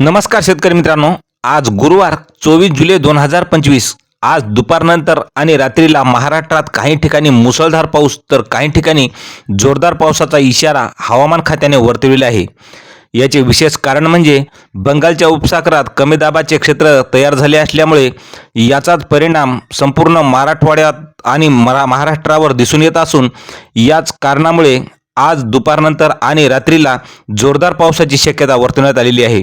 नमस्कार शेतकरी मित्रांनो. आज गुरुवार चोवीस जुलै दोन हजार पंचवीस. आज दुपारनंतर आणि रात्रीला महाराष्ट्रात काही ठिकाणी मुसळधार पाऊस तर काही ठिकाणी जोरदार पावसाचा इशारा हवामान खात्याने वर्तविला आहे. याचे विशेष कारण म्हणजे बंगालच्या उपसागरात कमी दाबाचे क्षेत्र तयार झाले असल्यामुळे याचाच परिणाम संपूर्ण मराठवाड्यात आणि मरा महाराष्ट्रावर दिसून येत असून याच कारणामुळे आज दुपारनंतर आणि रात्रीला जोरदार पावसाची शक्यता वर्तवण्यात आलेली आहे.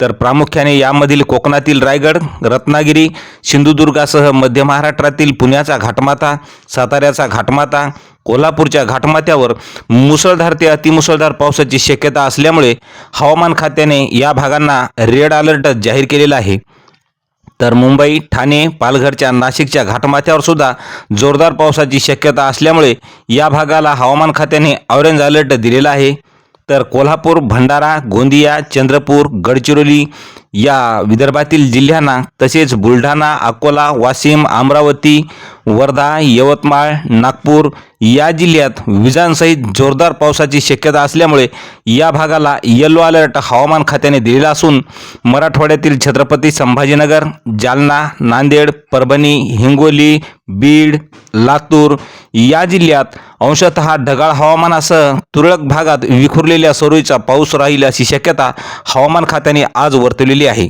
तर प्रामुख्याने यामधील कोकणातील रायगड रत्नागिरी सिंधुदुर्गासह मध्य महाराष्ट्रातील पुण्याचा घाटमाथा साताऱ्याचा घाटमाथा कोल्हापूरच्या घाटमाथ्यावर मुसळधार ते अतिमुसळधार पावसाची शक्यता असल्यामुळे हवामान खात्याने या भागांना रेड अलर्ट जाहीर केलेला आहे. तर मुंबई ठाणे पालघरच्या नाशिकच्या घाटमाथ्यावर सुद्धा जोरदार पावसाची शक्यता असल्यामुळे या भागाला हवामान खात्याने ऑरेंज अलर्ट दिलेला आहे. तर कोल्हापूर भंडारा गोंदिया चंद्रपूर गडचिरोली या विदर्भातील जिल्ह्यांना तसेच बुलढाणा अकोला वाशिम अमरावती वर्धा यवतमाळ नागपूर या जिल्ह्यात विजांसहित जोरदार पावसाची शक्यता असल्यामुळे या भागाला येलो अलर्ट हवामान खात्याने दिलेला असून मराठवाड्यातील छत्रपती संभाजीनगर जालना नांदेड परभणी हिंगोली बीड लातूर या जिल्ह्यात अंशतः ढगाळ हवामानासह तुरळक भागात विखुरलेल्या सरोईचा पाऊस राहील अशी शक्यता हवामान खात्याने आज वर्तवलेली आहे.